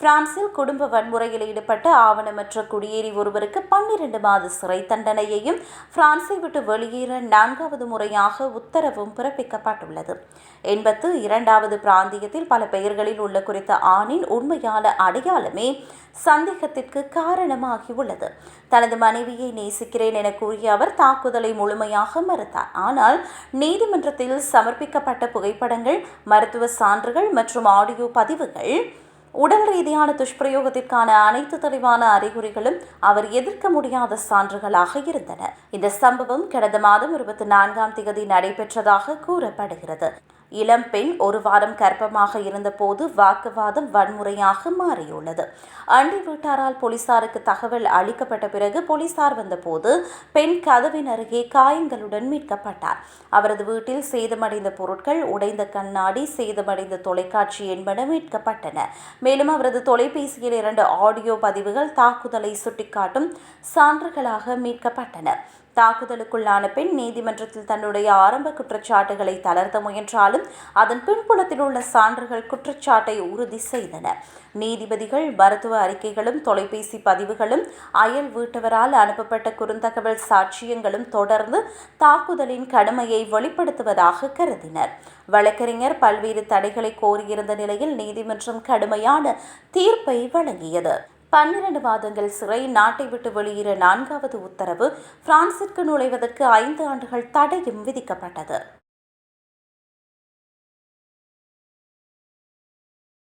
பிரான்சில் குடும்ப வன்முறையில் ஈடுபட்ட ஆவணமற்ற குடியேறி ஒருவருக்கு பன்னிரண்டு மாத சிறை தண்டனையையும் பிரான்சை விட்டு வெளியேற நான்காவது முறையாக உத்தரவும் பிறப்பிக்கப்பட்டுள்ளது. எண்பத்து இரண்டாவது பிராந்தியத்தில் பல பெயர்களில் உள்ள குறித்த ஆணின் உண்மையான அடையாளமே சந்தேகத்திற்கு காரணமாகியுள்ளது. தனது மனைவியை நேசிக்கிறேன் என கூறிய அவர் தாக்குதலை முழுமையாக மறுத்தார். ஆனால் நீதிமன்றத்தில் சமர்ப்பிக்கப்பட்ட புகைப்படங்கள் மருத்துவ சான்றுகள் மற்றும் ஆடியோ பதிவுகள் உடல் ரீதியான துஷ்பிரயோகத்திற்கான அனைத்து தெளிவான அறிகுறிகளும் அவர் எதிர்க்க முடியாத சான்றுகளாக இருந்தன. இந்த சம்பவம் கடந்த மாதம் இருபத்தி நான்காம் தேதி நடைபெற்றதாக கூறப்படுகிறது. இளம்பெண் ஒரு வாரம் கர்ப்பமாக இருந்தபோது வாக்குவாதம் வன்முறையாக மாறியுள்ளது. அண்டை வீட்டாரால் போலீசாருக்கு தகவல் அளிக்கப்பட்ட பிறகு போலீசார் வந்தபோது பெண் கதவின் அருகே காயங்களுடன் மீட்கப்பட்டார். அவரது வீட்டில் சேதமடைந்த பொருட்கள் உடைந்த கண்ணாடி சேதமடைந்த தொலைக்காட்சி என்பன மீட்கப்பட்டன. மேலும் அவரது தொலைபேசியில் இரண்டு ஆடியோ பதிவுகள் தாக்குதலை சுட்டிக்காட்டும் சான்றுகளாக மீட்கப்பட்டன. தாக்குதலுக்குள்ளான பெண் நீதிமன்றத்தில் தன்னுடைய ஆரம்ப குற்றச்சாட்டுகளை தளர்த்த முயன்றாலும் அதன் பின்புலத்தில் உள்ள சான்றுகள் குற்றச்சாட்டை உறுதி செய்தன. நீதிபதிகள் மருத்துவ அறிக்கைகளும் தொலைபேசி பதிவுகளும் அயல் வீட்டவரால் அனுப்பப்பட்ட குறுந்தகவல் சாட்சியங்களும் தொடர்ந்து தாக்குதலின் கடுமையை வெளிப்படுத்துவதாக கருதினர். வழக்கறிஞர் பல்வேறு தடைகளை கோரியிருந்த நிலையில் நீதிமன்றம் கடுமையான தீர்ப்பை வழங்கியது. பன்னிரண்டு மாதங்கள் சிறை நாட்டை விட்டு வெளியேற நான்காவது உத்தரவு பிரான்சிற்கு நுழைவதற்கு ஐந்து ஆண்டுகள் தடையும் விதிக்கப்பட்டது.